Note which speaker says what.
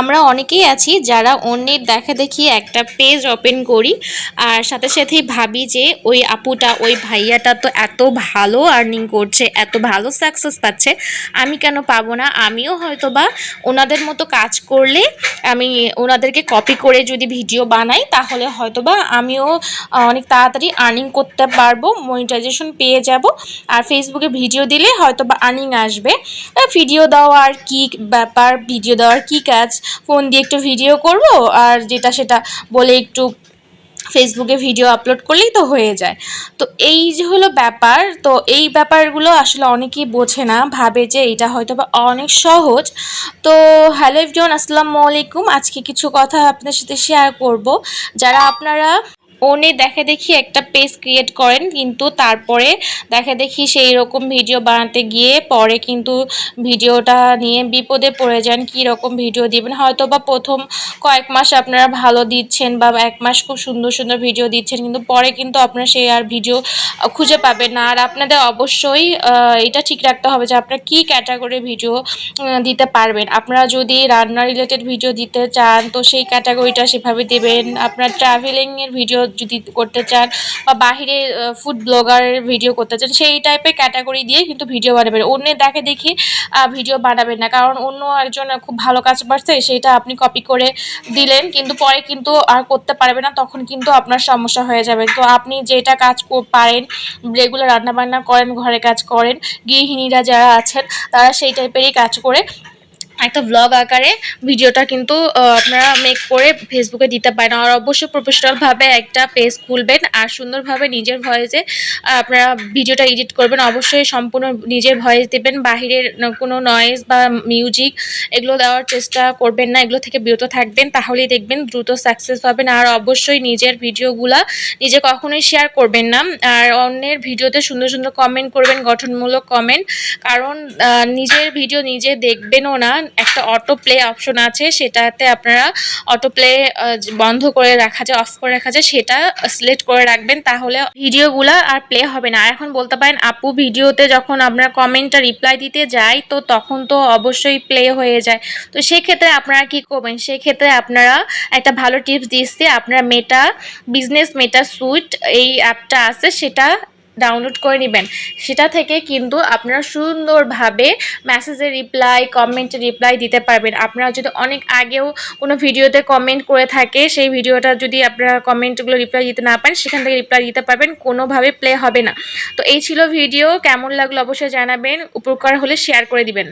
Speaker 1: আমরা অনেকেই আছি যারা অন্যের দেখা দেখি একটা পেজ ওপেন করি, আর সাথে সাথেই ভাবি যে ওই আপুটা, ওই ভাইয়াটা তো এত ভালো আর্নিং করছে, এত ভালো সাকসেস পাচ্ছে, আমি কেন পাবো না? আমিও হয়তো বা ওনাদের মতো কাজ করলে আমি ওনাদেরকে কপি করে যদি ভিডিও বানাই, তাহলে হয়তো বা আমিও অনেক তাড়াতাড়ি আর্নিং করতে পারব মনিটাইজেশন পেয়ে যাব। আর ফেসবুকে ভিডিও দিলে হয়তো বা আর্নিং আসবে ভিডিও দেওয়ার কি ব্যাপার ভিডিও দেওয়ার কি কাজ? ফোন দিয়ে একটু ভিডিও করব, আর যেটা সেটা বলে একটু ফেসবুকে ভিডিও আপলোড করলেই তো হয়ে যায়। তো এই যে হলো ব্যাপার, তো এই ব্যাপারগুলো আসলে অনেকেই বোঝে না, ভাবে যে এটা হয়তো বা অনেক সহজ। তো হ্যালো এভরিওয়ান, আসসালামু আলাইকুম। আজকে কিছু কথা আপনার সাথে শেয়ার করব। যারা আপনারা ওনে দেখে দেখি একটা পেজ ক্রিয়েট করেন, কিন্তু তারপরে দেখে দেখি সেই রকম ভিডিও বানাতে গিয়ে পরে কিন্তু ভিডিওটা নিয়ে বিপদে পড়ে যান, কী রকম ভিডিও দিবেন? হয়তো বা প্রথম কয়েক মাস আপনারা ভালো দিচ্ছেন বা এক মাস খুব সুন্দর সুন্দর ভিডিও দিচ্ছেন, কিন্তু পরে কিন্তু আপনারা সেই আর ভিডিও খুঁজে পাবেন না। আর আপনাদের অবশ্যই এটা ঠিক রাখতে হবে যে আপনারা কী ক্যাটাগরির ভিডিও দিতে পারবেন। আপনারা যদি রান্না রিলেটেড ভিডিও দিতে চান, তো সেই ক্যাটাগরিটা সেভাবে দেবেন। আপনার ট্রাভেলিংয়ের ভিডিও যদি করতে চান বা বাহিরে ফুড ব্লগারের ভিডিও করতে চান, সেই টাইপের ক্যাটাগরি দিয়ে কিন্তু ভিডিও বানাবেন। অন্যের দেখে দেখি ভিডিও বানাবেন না। কারণ অন্য একজন খুব ভালো কাজ পারছে সেটা আপনি কপি করে দিলেন, কিন্তু পরে কিন্তু আর করতে পারবে না, তখন কিন্তু আপনার সমস্যা হয়ে যাবে। তো আপনি যেটা কাজ পারেন রেগুলার রান্নাবান্না করেন, ঘরে কাজ করেন, গৃহিণীরা যারা আছেন, তারা সেই টাইপেরই কাজ করে একটা ব্লগ আকারে ভিডিওটা কিন্তু আপনারা মেক করে ফেসবুকে দিতে পারেন। আর অবশ্যই প্রফেশনালভাবে একটা পেজ খুলবেন আর সুন্দরভাবে নিজের ভয়েসে আপনারা ভিডিওটা এডিট করবেন। অবশ্যই সম্পূর্ণ নিজের ভয়েস দেবেন। বাহিরের কোনো নয়েজ বা মিউজিক এগুলো দেওয়ার চেষ্টা করবেন না। এগুলো থেকে বিরত থাকবেন, তাহলেই দেখবেন দ্রুত সাকসেস পাবেন। আর অবশ্যই নিজের ভিডিওগুলা নিজে কখনোই শেয়ার করবেন না। আর অন্যের ভিডিওতে সুন্দর সুন্দর কমেন্ট করবেন, গঠনমূলক কমেন্ট কারণ নিজের ভিডিও নিজে দেখবেনও না। একটা অটো প্লে অপশন আছে, সেটাতে আপনারা অটো প্লে বন্ধ করে রাখা যায় অফ করে রাখা যায়, সেটা সিলেক্ট করে রাখবেন, তাহলে ভিডিওগুলো আর প্লে হবে না। আর এখন বলতে পারেন, আপু ভিডিওতে যখন আমরা কমেন্টটা রিপ্লাই দিতে যাই, তো তখন তো অবশ্যই প্লে হয়ে যায়। তো সেক্ষেত্রে আপনারা কি করবেন? সেক্ষেত্রে আপনারা একটা ভালো টিপস দিচ্ছি, আপনারা মেটা বিজনেস মেটা সুইট এই অ্যাপটা আছে, সেটা ডাউনলোড করে নেবেন। সেটা থেকে কিন্তু আপনারা সুন্দরভাবে মেসেজের রিপ্লাই কমেন্টের রিপ্লাই দিতে পারবেন। আপনারা যদি অনেক আগেও কোনো ভিডিওতে কমেন্ট করে থাকে, সেই ভিডিওটা যদি আপনারা কমেন্টগুলো রিপ্লাই দিতে না পারেন, সেখান থেকে রিপ্লাই দিতে পারবেন, কোনোভাবে প্লে হবে না। তো এই ছিল ভিডিও কেমন লাগল অবশ্যই জানাবেন, উপকার হলে শেয়ার করে দিবেন।